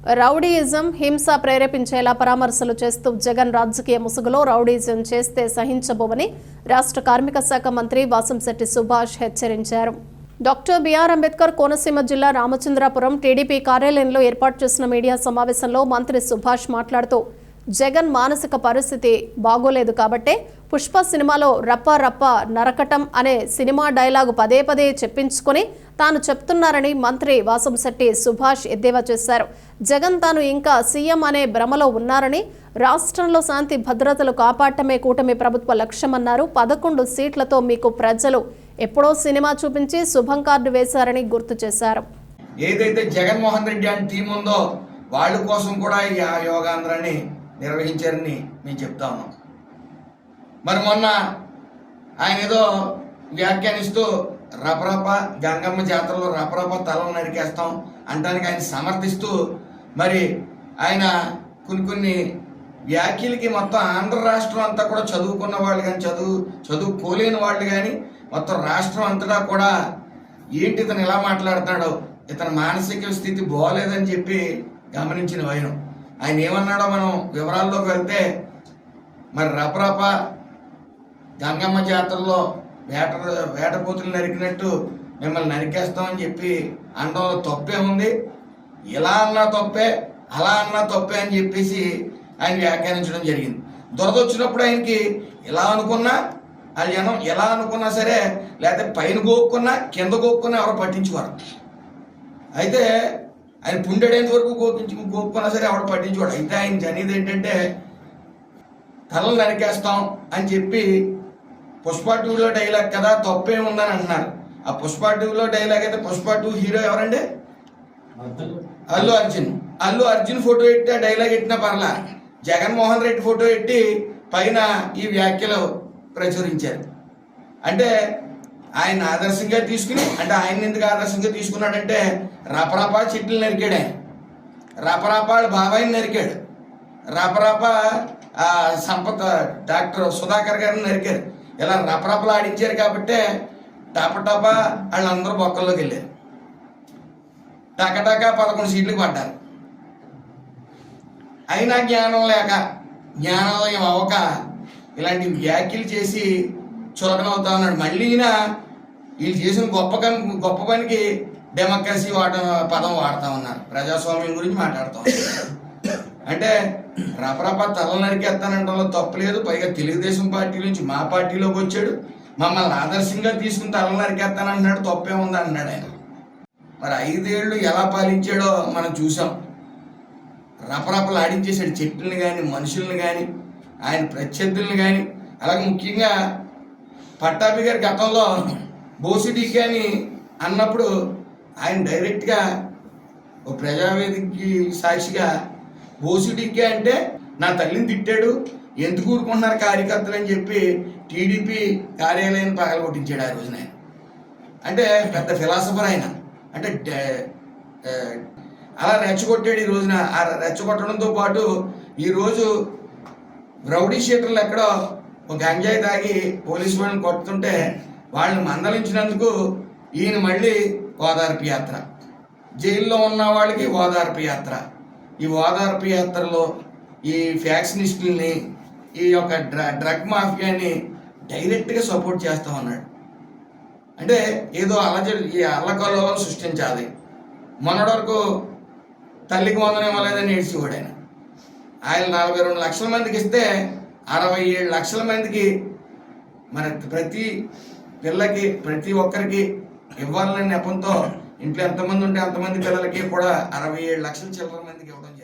Rowdyism హింస ప్రేరేపించేలా పరామర్శలు చేస్తూ జగన్ రాజకీయ ముసుగులో రౌడీయిజం చేస్తే సహించబోమని రాష్ట్ర కార్మిక శాఖ మంత్రి వాసంశెట్టి సుభాష్ హెచ్చరించారు. డాక్టర్ బిఆర్ అంబేద్కర్ కోనసీమ జిల్లా రామచంద్రాపురం టీడీపీ కార్యాలయంలో ఏర్పాటు చేసిన మీడియా సమావేశంలో మంత్రి సుభాష్ మాట్లాడుతూ జగన్ మానసిక పరిస్థితి బాగోలేదు కాబట్టే పుష్ప సినిమాలో రప్ప రప్ప నరకటం అనే సినిమా డైలాగు పదే పదే చెప్పించుకొని తాను చెప్తున్నారని మంత్రి వాసంశెట్టి సుభాష్ ఎద్దేవా చేశారు. జగన్ తాను ఇంకా సీఎం అనే భ్రమలో ఉన్నారని రాష్ట్రంలో శాంతి భద్రతలు కాపాడటమే కూటమి ప్రభుత్వ లక్ష్యమన్నారు. పదకొండు సీట్లతో మీకు ప్రజలు ఎప్పుడో సినిమా చూపించి శుభం కార్డు వేశారని గుర్తు చేశారు. ఏదైతే జగన్మోహన్ రెడ్డి అని టీం ఉందో వాళ్ళ కోసం కూడా ఈ యోగాంధ్రాన్ని నిర్వహించారని మేము చెప్తా ఉన్నాం. మరి మొన్న ఆయన ఏదో వ్యాఖ్యానిస్తూ రపరప గంగమ్మ జాతరలో రపరప తలను నరికేస్తాం అంటానికి ఆయన సమర్థిస్తూ మరి ఆయన కొన్ని కొన్ని వ్యాఖ్యలకి మొత్తం ఆంధ్ర రాష్ట్రం అంతా కూడా చదువుకున్న వాళ్ళు కానీ చదువు చదువుకోలేని వాళ్ళు కానీ మొత్తం రాష్ట్రం అంతటా కూడా ఏంటి ఇతను ఇలా మాట్లాడుతున్నాడు? ఇతని మానసిక స్థితి బాగోలేదని చెప్పి గమనించిన వైనం. ఆయన ఏమన్నాడో మనం వివరాల్లోకి వెళ్తే మరి రపరప గంగమ్మ జాతరలో వేట వేటపోతులు నరికినట్టు మిమ్మల్ని నరికేస్తామని చెప్పి అనడంలో తప్పే ఉంది. ఇలా అన్నా తప్పే అలా అన్నా తప్పే అని చెప్పేసి ఆయన వ్యాఖ్యానించడం జరిగింది. దురద వచ్చినప్పుడు ఆయనకి ఇలా అనుకున్నా ఆ జనం ఎలా అనుకున్నా సరే లేకపోతే పైన గోక్కున్నా కింద గోక్కున్నా ఎవరు పట్టించుకోరు. అయితే ఆయన పుండెడేంత వరకు గోపించి గోక్కున్నా సరే ఆవిడ పట్టించుకోడు. అయితే ఆయన అనేది ఏంటంటే తలలు నరికేస్తాం అని చెప్పి పుష్ప టూలో డైలాగ్ కదా తప్పేముందని అంటున్నారు ఆ పుష్ప టూలో డైలాగ్ అయితే పుష్ప టూ హీరో ఎవరండి? అల్లు అర్జున్. అల్లు అర్జున్ ఫోటో ఎట్టి ఆ డైలాగ్ ఎట్టినా పర్లా. జగన్మోహన్ రెడ్డి ఫోటో ఎట్టి పైన ఈ వ్యాఖ్యలు ప్రచురించారు. అంటే ఆయన ఆదర్శంగా తీసుకుని అంటే ఆయన ఎందుకు ఆదర్శంగా తీసుకున్నాడంటే రపరపా చెట్లు నరికాడు. ఆయన రపరపా వాళ్ళ బాబాయిని నరికాడు. రపరప సంపత సంపత్ డాక్టర్ సుధాకర్ గారిని నరికారు. ఇలా రపరపలు ఆడించారు కాబట్టి టపటప వాళ్ళందరూ బొక్కల్లోకి వెళ్ళారు. టకటక పదకొండు సీట్లు పడ్డారు. అయినా జ్ఞానం లేక జ్ఞానోదయం అవ్వక ఇలాంటి వ్యాఖ్యలు చేసి చులకనవుతా ఉన్నాడు. మళ్ళీ ఈయన వీళ్ళు చేసిన గొప్ప గొప్ప పనికి డెమోక్రసీ వాడ పదం వాడుతా ఉన్నారు. ప్రజాస్వామ్యం గురించి మాట్లాడుతూ అంటే రపరప తల నరికేస్తానంటలో తప్పలేదు పైగా తెలుగుదేశం పార్టీ నుంచి మా పార్టీలోకి వచ్చాడు. మమ్మల్ని ఆదర్శంగా తీసుకుని తల నరికేస్తానంటున్నాడు. తప్పే ఉంది అన్నాడు ఆయన. మరి ఐదేళ్ళు ఎలా పాలించాడో మనం చూసాం. రపరపలు ఆడించేశాడు. చెట్లను కానీ మనుషుల్ని కానీ ఆయన ప్రత్యర్థుల్ని కానీ అలాగే ముఖ్యంగా పట్టాభి గారి గతంలో బోసిడీకి అని అన్నప్పుడు ఆయన డైరెక్ట్గా ఓ ప్రజావేదికకి సాక్షిగా బోసిడీకే అంటే నా తల్లిని తిట్టాడు ఎందుకు ఊరుకుంటున్నారు కార్యకర్తలు అని చెప్పి టీడీపీ కార్యాలయాన్ని పగలగొట్టించాడు ఆ రోజున ఆయన. అంటే పెద్ద ఫిలాసఫర్ ఆయన. అంటే అలా రెచ్చగొట్టాడు ఈ రోజున. ఆ రెచ్చగొట్టడంతో పాటు ఈరోజు రౌడీ షీటర్లు ఎక్కడో ఒక గంజాయి తాగి పోలీసు వాళ్ళని కొడుతుంటే వాళ్ళని మందలించినందుకు ఈయన మళ్ళీ ఓదార్పు యాత్ర. జైల్లో ఉన్న వాళ్ళకి ఓదార్పు యాత్ర. ఈ ఓదార్పు యాత్రలో ఈ ఫ్యాక్షనిస్టుల్ని ఈ యొక్క డ్ర డ్రగ్ మాఫియాని డైరెక్ట్గా సపోర్ట్ చేస్తూ ఉన్నాడు. అంటే ఏదో అలజడి ఈ అల్లకల్లోలం సృష్టించాలి. మొన్నటి వరకు తల్లికి వందనం ఇవ్వలేదని ఏడ్చేవాడు ఆయన ఆయన నలభై రెండు లక్షల మందికి ఇస్తే అరవై ఏడు లక్షల మందికి మన ప్రతి పిల్లకి ప్రతి ఒక్కరికి ఇవ్వాలనే నెపంతో ఇంట్లో ఎంతమంది ఉంటే అంతమంది పిల్లలకి కూడా అరవై ఏడు లక్షల చిల్లర మందికి ఇవ్వడం